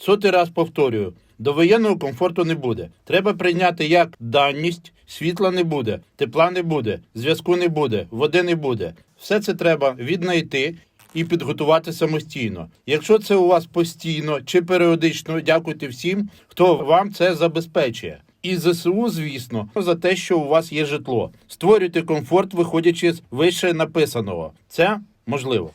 Сотий раз повторюю: до воєнного комфорту не буде. Треба прийняти як даність, світла не буде, тепла не буде, зв'язку не буде, води не буде. Все це треба віднайти і підготувати самостійно. Якщо це у вас постійно чи періодично, дякуйте всім, хто вам це забезпечує. І ЗСУ, звісно, за те, що у вас є житло. Створюйте комфорт, виходячи з вище написаного. Це можливо.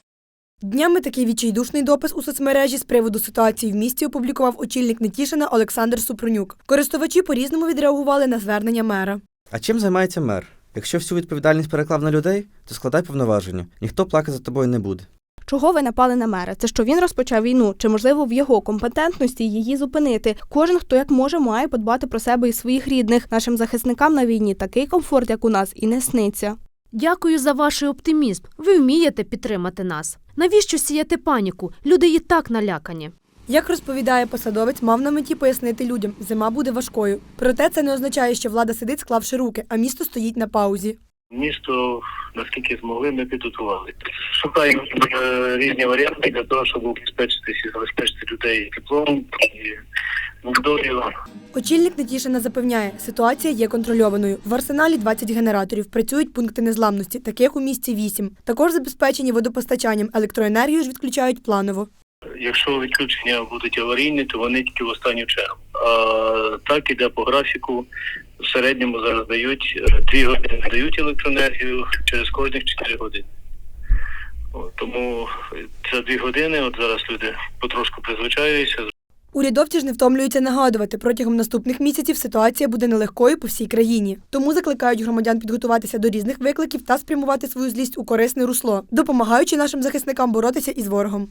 Днями такий відчайдушний допис у соцмережі з приводу ситуації в місті опублікував очільник Нетішина Олександр Супрунюк. Користувачі по-різному відреагували на звернення мера. А чим займається мер? Якщо всю відповідальність переклав на людей, то складай повноваження. Ніхто плакати за тобою не буде. Чого ви напали на мера? Це що він розпочав війну? Чи можливо в його компетентності її зупинити? Кожен, хто як може, має подбати про себе і своїх рідних. Нашим захисникам на війні такий комфорт, як у нас, і не сниться. Дякую за ваш оптимізм. Ви вмієте підтримати нас. Навіщо сіяти паніку? Люди і так налякані. Як розповідає посадовець, мав на меті пояснити людям, зима буде важкою. Проте це не означає, що влада сидить, склавши руки, а місто стоїть на паузі. Місто, наскільки змогли, ми підготували. Шукаємо е, різні варіанти для того, щоб забезпечити людей теплом і. Очільник Нетішина запевняє, ситуація є контрольованою. В арсеналі 20 генераторів. Працюють пункти незламності, таких у місті 8. Також забезпечені водопостачанням. Електроенергію ж відключають планово. Якщо відключення будуть аварійні, то вони тільки в останню чергу. А так іде по графіку. В середньому зараз дають е, дві години дають електроенергію через кожних 4 години. Тому за дві години, от зараз люди потрошку призвичаються, Урядовці ж не втомлюються нагадувати, протягом наступних місяців ситуація буде нелегкою по всій країні. Тому закликають громадян підготуватися до різних викликів та спрямувати свою злість у корисне русло, допомагаючи нашим захисникам боротися із ворогом.